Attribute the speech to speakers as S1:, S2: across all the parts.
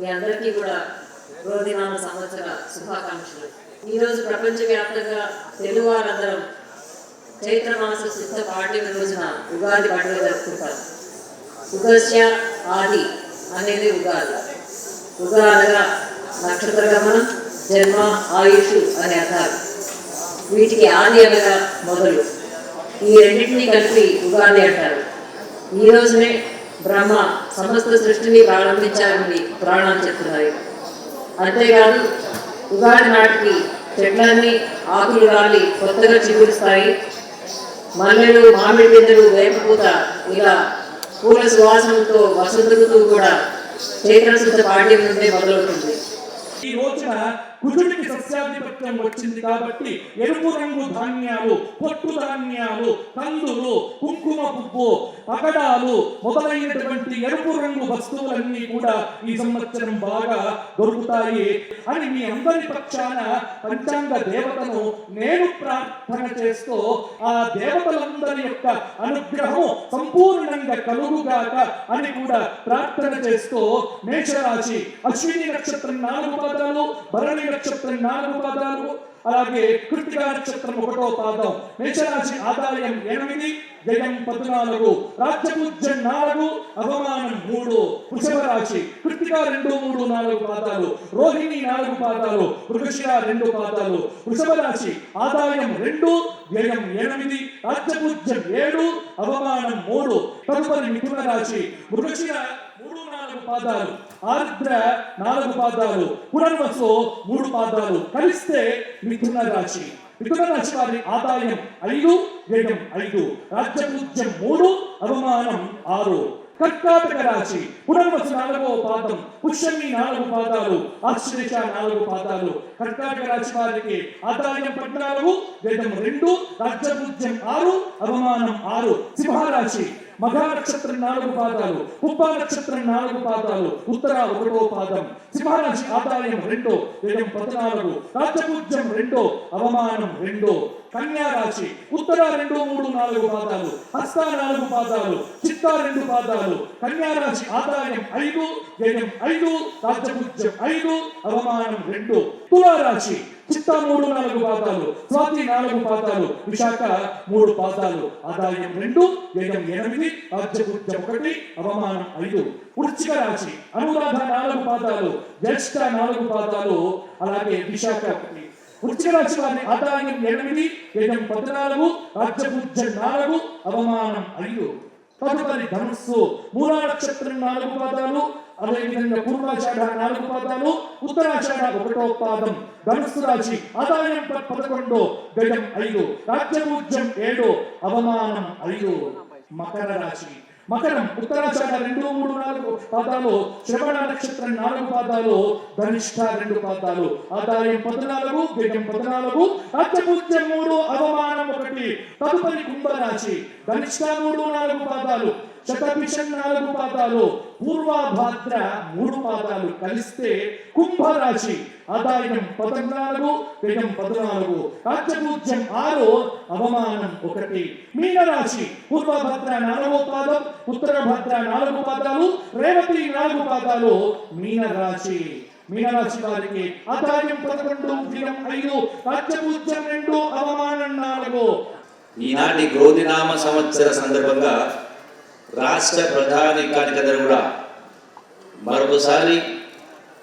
S1: మీ అందరికీ కూడా రోజునామ సంవత్సర శుభాకాంక్షలు. ఈరోజు ప్రపంచవ్యాప్తంగా తెలుగు వారందరం చైత్ర మాస శుద్ధ పాఠ్యం రోజున ఉగాది పండుగ జరుపుకుంటారు ఉగస్య ఆది అనేది ఉగాది. ఉగా అనగా నక్షత్ర గమనం జన్మ ఆయుష్ అనే అర్థాలు వీటికి ఆది అనగా మొదలు. ఈ రెండింటినీ కలిపి ఉగాది అంటారు. ఈ రోజునే బ్రహ్మ సమస్త సృష్టిని ప్రారంభించాలని పురాణాలు చెప్తున్నాయి అంతేకాదు ఉగాది నాటికి చెట్లన్నీ ఆకులు రాలి కొత్తగా చిగురుస్తాయి. మల్లెలు మామిడి పిందెలు వేపపూత ఇలా పూల సువాసనతో వసంత ఋతువు కూడా చైత్ర పాఠ్యం పాడ్యం నుండే మొదలవుతుంది.
S2: ఈ రోజున కుజుడికి సస్యాధిపత్యం వచ్చింది కాబట్టి ఎరుపు రంగు ధాన్యాలు పొట్టు ధాన్యాలు కందులు కుంకుమ పువ్వు అగడాలు మొదలైనటువంటి ఎరుపు రంగు వస్తువులన్నీ కూడా ఈ సంవత్సరం బాగా దొరుకుతాయి అని మీ అందరి పక్షాన పంచాంగ దేవతను నేను ప్రార్థన చేస్తూ ఆ దేవతలందరి యొక్క అనుగ్రహం సంపూర్ణంగా కలుగుగాక అని కూడా ప్రార్థన చేస్తూ మేషరాశి అశ్విని నక్షత్రం నాలుగు పదాలు భరణి నక్షత్రం నాలుగు పాదాలు అలాగే కృతిక నక్షత్రం ఒకటో పాదం మేషరాశి ఆదాయం ఎనిమిది వ్యయం పద్నాలుగు రాజ్యపూజ్యం నాలుగు అవమానం మూడు వృషభ రాశి కృతిక రెండు మూడు నాలుగు పాదాలు రోహిణి నాలుగు పాదాలు మృగశిర రెండు పాదాలు వృషభ రాశి ఆదాయం రెండు వ్యయం ఎనిమిది రాజ్యపూజ్యం ఏడు అవమానం మూడు తదుపరి మిథున రాశి మృగశిర మూడు పాదాలు. ఆర్ద్ర నాలుగు పాదాలు. పునర్వసు మూడు పాదాలు. కలిస్తే మిథున రాశి. మిథున రాశి వారి ఆదాయం ఐదు వ్యయం ఐదు. రాజ్యపూజ్యం మూడు అవమానం ఆరు. కర్కాటక రాశి. పునర్వసు నాలుగో పాదం. పుష్యమి నాలుగు పాదాలు. ఆశ్లేష నాలుగు పాదాలు. కర్కాటక రాశి వారికి ఆదాయం పద్నాలుగు వేదం రెండు. రాజ్యపూజ్యం ఆరు అవమానం ఆరు. సింహరాశి. మఘ నక్షత్రం నాలుగు పాదాలు కుప్ప నక్షత్రం నాలుగు పాదాలు ఉత్తర ఒకటో పాదం సింహరాశి ఆదాయం రెండో వ్యయం పద్నాలుగు రాజపూజ్యం రెండో అవమానం రెండో కన్యా రాశి. ఉత్తర రెండు మూడు నాలుగు పాదాలు. హస్త నాలుగు పాదాలు. చిత్త రెండు పాదాలు. కన్యారాశి ఆదాయం ఐదు వ్యయం ఐదు రాజ్యపుత్యం ఐదు అవమానం రెండు. తులారాశి చిత్త మూడు నాలుగు పాదాలు. స్వాతి నాలుగు పాదాలు. విశాఖ మూడు పాదాలు. ఆదాయం రెండు వ్యయం ఎనిమిది రాజ్యపుత్యం ఒకటి అవమానం ఐదు. వృశ్చిక రాశి. అనురాధ నాలుగు పాదాలు. జ్యేష్ఠ నాలుగు పాదాలు. అలాగే విశాఖ ఒకటి. వృశ్చిక ఆదాయం ఎనిమిది యజం పద్నాలుగు రాజ్యపూజ్యం నాలుగు అవమానం ఐదు. తదుపరి ధనుస్సు మూలా నక్షత్రం నాలుగు పాదాలు అదేవిధంగా పూర్వాషాఢ నాలుగు పాదాలు ఉత్తరాషాఢ ఒకటో పాదం ధనుస్సు రాశి ఆదాయం పదకొండు గజం ఐదు రాజ్యపూజ్యం ఏడు అవమానం ఐదు. మకర రాశి. మకరం ఉత్తరాషాఢ రెండు మూడు నాలుగు పాదాలు శ్రవణ నక్షత్రం నాలుగు పాదాలు ధనిష్ట రెండు పాదాలు. ఆదాయం పద్నాలుగు గజం పద్నాలుగు రాజ్యపూజ్యం మూడు అవమానం ఒకటి తదుపరి కుంభరాశి. ధనిష్ట మూడు నాలుగు పాదాలు. శతభిషన్ నాలుగు పాదాలు పూర్వభాద్ర మూడు పాదాలు కలిస్తే కుంభరాశి. ఆదాయం పద్నాలుగు వ్యయం పద్నాలుగు. రాజ్యపూజ్యం ఆరు అవమానం ఒకటి. మీనరాశి పూర్వభద్ర నాలుగో పాదం ఉత్తర భద్ర నాలుగు పాదాలు రేవతి నాలుగు పాదాలు. మీనరాశి. మీనరాశి వారికి ఆదాయం పదకొండు వ్యయం ఐదు రాజ్యపూజ్యం రెండు అవమానం నాలుగు.
S3: ఈనాటి క్రోధినామ సంవత్సర సందర్భంగా రాష్ట్ర ప్రధాని కార్యకర్తలు కూడా మరొకసారి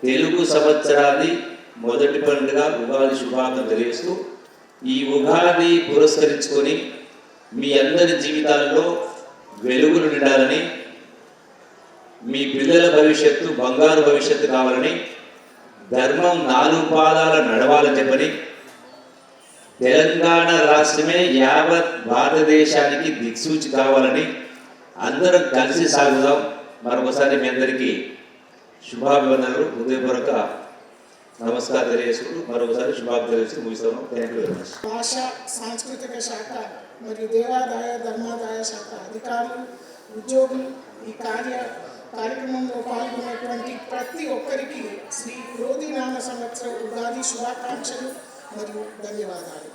S3: తెలుగు సంవత్సరాన్ని మొదటి పండుగ ఉగాది శుభాకాంక్షలు తెలియజేస్తూ ఈ ఉగాది పురస్కరించుకొని మీ అందరి జీవితాల్లో వెలుగులు నిండాలని మీ పిల్లల భవిష్యత్తు బంగారు భవిష్యత్తు కావాలని ధర్మం నాలుగు పాదాల నడవాలని చెప్పని తెలంగాణ రాష్ట్రమే యావత్ భారతదేశానికి దిక్సూచి కావాలని అందరం కలిసి సాగుదాం. మరొకసారి మీ అందరికీ శుభాభివందనలు. హృదయపూర్వక నమస్కారం తెలియజేసుకుంటూ మరొకసారి శుభాభివందనలు తెలియజేసి ముగిస్తాను. థ్యాంక్ యూ వెరీ మచ్
S4: భాష సాంస్కృతిక శాఖ మరియు దేవాదాయ ధర్మాదాయ శాఖ అధికారులు ఉద్యోగులు ఈ కార్య కార్యక్రమంలో పాల్గొన్నటువంటి ప్రతి ఒక్కరికి శ్రీ క్రోధినామ సంవత్సర ఉగాది శుభాకాంక్షలు మరియు ధన్యవాదాలు.